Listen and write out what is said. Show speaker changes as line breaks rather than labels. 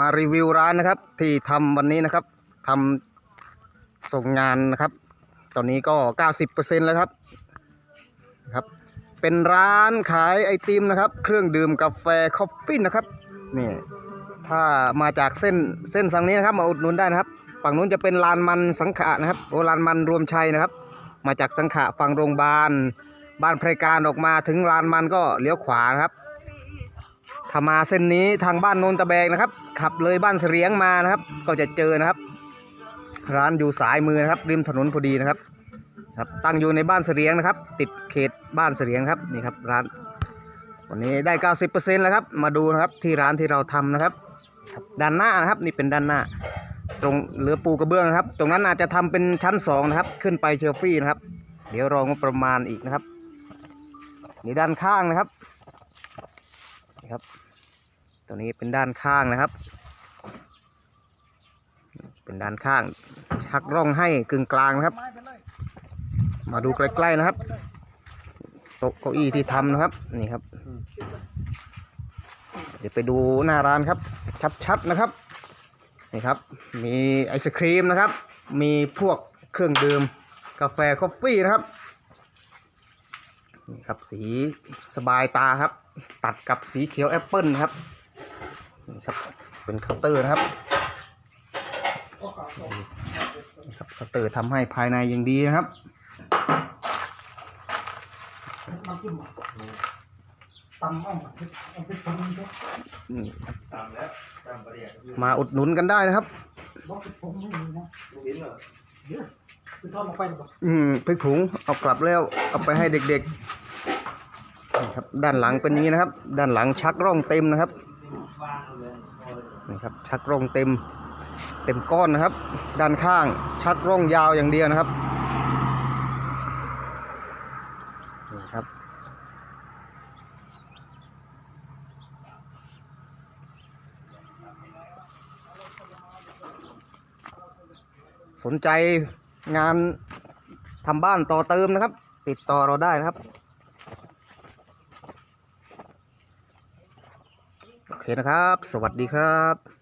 มารีวิวร้านนะครับ ที่ทำวันนี้นะครับทำส่งงานนะครับ ตอนนี้ก็ 90%แล้วครับครับ เป็นร้านขายไอติมนะครับ เครื่องดื่มกาแฟคอฟฟี่นะครับนี่ถ้ามาจากเส้นเส้นฝั่งนี้นะครับ มาอุดหนุนได้นะครับ ฝั่งนู้นจะเป็นลานมันสังขะนะครับโอลานมันรวมชัยนะครับ มาจากสังขะฝั่งโรงพยาบาลบ้านไพรการออกมาถึงลานมันก็เลี้ยวขวานะครับ ถ้ามาเส้นนี้ทางบ้านโนนตะแบกนะครับ ขับเลยบ้านเสรียงมานะครับ ก็จะเจอนะครับ ร้านอยู่สายมือนะครับ ริมถนนพอดีนะครับ ครับ ตั้งอยู่ในบ้านเสรียงนะครับ ติดเขตบ้านเสรียงครับนี่ครับร้าน วันนี้ได้ 90%แล้วครับ มาดูนะครับที่ร้านที่เราทำนะครับครับด้านหน้านะครับนี่เป็นด้านหน้า ตรงเหลือปูกระเบื้องนะครับ ตรงนั้นอาจจะทำเป็นชั้นสองนะครับ ขึ้นไปเชลฟี่นะครับ เดี๋ยวรองบประมาณอีกนะครับนี่ด้านข้างนะครับ ครับ ตัวนี้เป็นด้านข้างนะครับ เป็นด้านข้าง ชักร่องให้กึ่งกลางนะครับ มาดูใกล้ๆนะครับโต๊ะเก้าอี้ที่ทำนะครับ นี่ครับ เดี๋ยวไปดูหน้าร้านครับ ชัดๆนะครับ นี่ครับ มีไอศครีมนะครับ มีพวกเครื่องดื่มกาแฟคอฟฟี่นะครับนี่ครับสีสบายตาครับ ตัดกับสีเขียวแอปเปิลนะครับนี่ครับ เป็นเคาน์เตอร์นะครับนี่ครับเคาน์เตอร์ทำให้ภายในอย่างดีนะครับนี่มาอุดหนุนกันได้นะครับอืมพริกผงเอากลับแล้ว เอาไปให้เด็กๆ นี่ครับ ด้านหลังเป็นอย่างนี้นะครับ ด้านหลังชักร่องเต็มนะครับนี่ครับ ชักร่องเต็ม เต็มก้อนนะครับ ด้านข้างชักร่องยาวอย่างเดียวนะครับนี่ครับสนใจงานทำบ้านต่อเติมนะครับ ติดต่อเราได้นะครับ โอเค นะครับ สวัสดีครับ